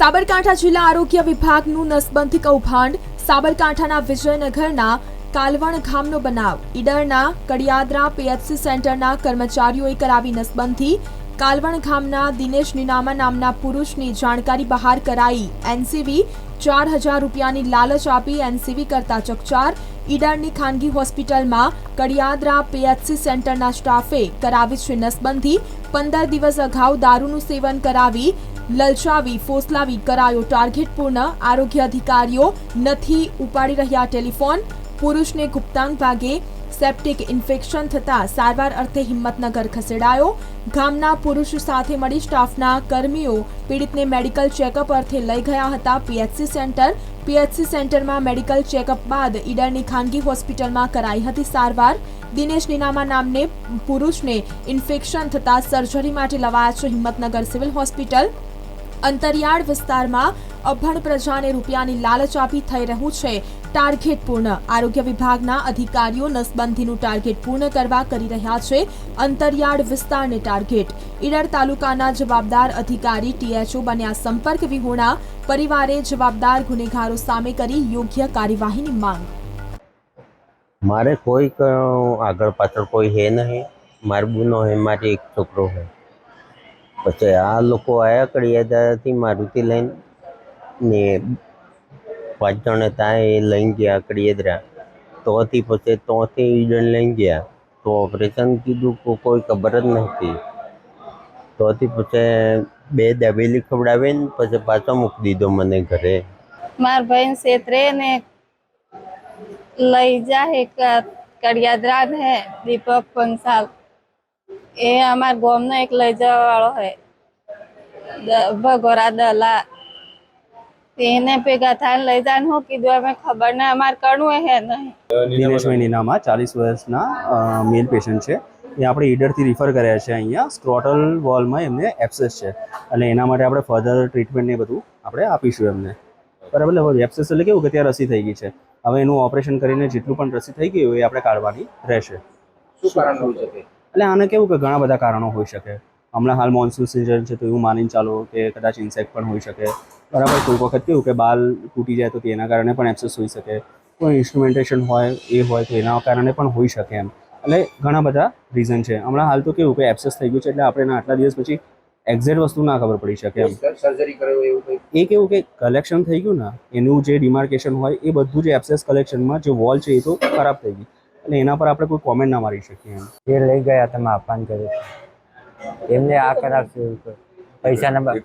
સાબરકાંઠા જિલ્લા આરોગ્ય વિભાગનું નસબંધી કૌભાંડ સાબરકાંઠાના વિજયનગરના કાલવણ ગામનો બનાવ. ઈડરના કડિયાદરા પીએચસી સેન્ટરના કર્મચારીઓએ કરાવી નસબંધી. કાલવણ ગામના દિનેશ નિનામા નામના પુરુષની જાણકારી બહાર કરાઈ. એનસીવી ચાર હજાર રૂપિયાની લાલચ આપી એનસીવી કરતા ચકચાર. ઈડરની ખાનગી હોસ્પિટલમાં કડિયાદરા પીએચસી સેન્ટરના સ્ટાફે કરાવી છે નસબંધી. પંદર દિવસ અગાઉ દારૂનું સેવન કરાવી લલચાવી, ફોસલાવી કરાયો ટાર્ગેટ પૂર્ણ. આરોગ્ય અધિકારીઓ નથી ઉપાડી રહ્યા ટેલિફોન. પુરુષને ગુપ્તાંગ ભાગે સેપ્ટિક ઇન્ફેક્શન થતા સારવાર અર્થે હિંમતનગર ખસેડાયો. ગામના પુરુષ સાથે મળી સ્ટાફના કર્મીઓ પીડિતને મેડિકલ ચેકઅપ અર્થે લઈ ગયા હતા. પીએચસી સેન્ટર, પીએચસી સેન્ટરમાં મેડિકલ ચેકઅપ બાદ ઈડરની ખાનગી હોસ્પિટલમાં કરાઈ હતી સારવાર. દિનેશ નીનામા નામને પુરુષને ઇન્ફેક્શન થતા સર્જરી માટે લવાયા છે હિંમતનગર સિવિલ હોસ્પિટલ. અંતરિયાળ વિસ્તારમાં અભણ પ્રજાને રૂપિયાની લાલચ આપી થઈ રહ્યું છે. ટાર્ગેટ પૂર્ણ. આરોગ્ય વિભાગના અધિકારીઓ નસબંધીનું ટાર્ગેટ પૂર્ણ કરવા કરી રહ્યા છે. અંતરિયાળ વિસ્તારને ટાર્ગેટ ઈડર તાલુકાના જવાબદાર અધિકારી ટીએચઓ બન્યા સંપર્ક વિહોણા. પરિવારે જવાબદાર ગુનેગારો સામે કરી યોગ્ય કાર્યવાહીની માંગ. મારે કોઈ આગળ પાછળ કોઈ હે નહીં. મારી બુનો હે મારી એક છોકરો હે. પછી આ લોકો આયા કડિયાદાથી મારુતિ લઈને ને પાંચ જણ હતા એ લઈને ગયા કડિયાદરા તોથી પછી તોથી ઈડન લઈને ગયા. તો ઓપરેશન કીધું કોઈ ખબર જ નહોતી. તોથી પછી બે દાબેલી ખવડાવીને પછી પાછો મૂકી દીધો મને ઘરે. માર ભાઈ સેતરે ને લઈ જાય કડિયાદરા હે દીપક પંસાલ. એ અમાર ગામનો એક લઈ જવા વાળો હે ભગોરા દલા. તેને ભેગા થાય લઈ જાય હું કીધું અમે ખબર ને અમાર કરવું હે નહીં. દિનેશભાઈ નીનામાં ચાલીસ વર્ષના મેલ પેશન્ટ છે. એ આપણે ઈડરથી રિફર કર્યા છે અહીંયા. સ્ક્રોટલ વોલમાં એમને એપ્સેસ છે. અને એના માટે આપણે ફર્ધર ટ્રીટમેન્ટ ને બધું આપણે આપીશું એમને. બરાબર એટલે હવે એપ્સેસ એટલે કેવું કે ત્યાં રસી થઈ ગઈ છે. હવે એનું ઓપરેશન કરીને જેટલું પણ રસી થઈ ગઈ એ આપણે કાઢવાની રહેશે. શું કારણ હોઈ શકે એટલે આને કેવું કે ઘણા બધા કારણો હોઈ શકે. હમણાં હાલ મોન્સૂન સિઝન છે તો એવું માનીને ચાલો કે કદાચ ઇન્સેક્ટ પણ હોઈ શકે. બરાબર કોઈક વખત કેવું કે બાલ તૂટી જાય તો તેના કારણે પણ એપ્સેસ હોઈ શકે. કોઈ ઇન્સ્ટ્રુમેન્ટેશન હોય એ હોય તો એના કારણે પણ હોઈ શકે એમ. એટલે ઘણા બધા રીઝન છે. હમણાં હાલ તો કેવું કે એપ્સેસ થઈ ગયું છે એટલે આપણે આટલા દિવસ પછી એક્ઝેક્ટ વસ્તુ ના ખબર પડી શકે એમ. સર્જરી કર્યો એવું કંઈ? એ કેવું કે કલેક્શન થઈ ગયું ને એનું જે ડિમાર્કેશન હોય એ બધું જે એપ્સેસ કલેક્શનમાં જે વોલ છે એ તો ખરાબ થઈ ગઈ એટલે એના પર આપણે કોઈ કોમેન્ટ ના મારી શકીએ એમ. એ લઈ ગયા તમે આપવાનું કર્યું એમને આ કરાવશે પૈસા નંબર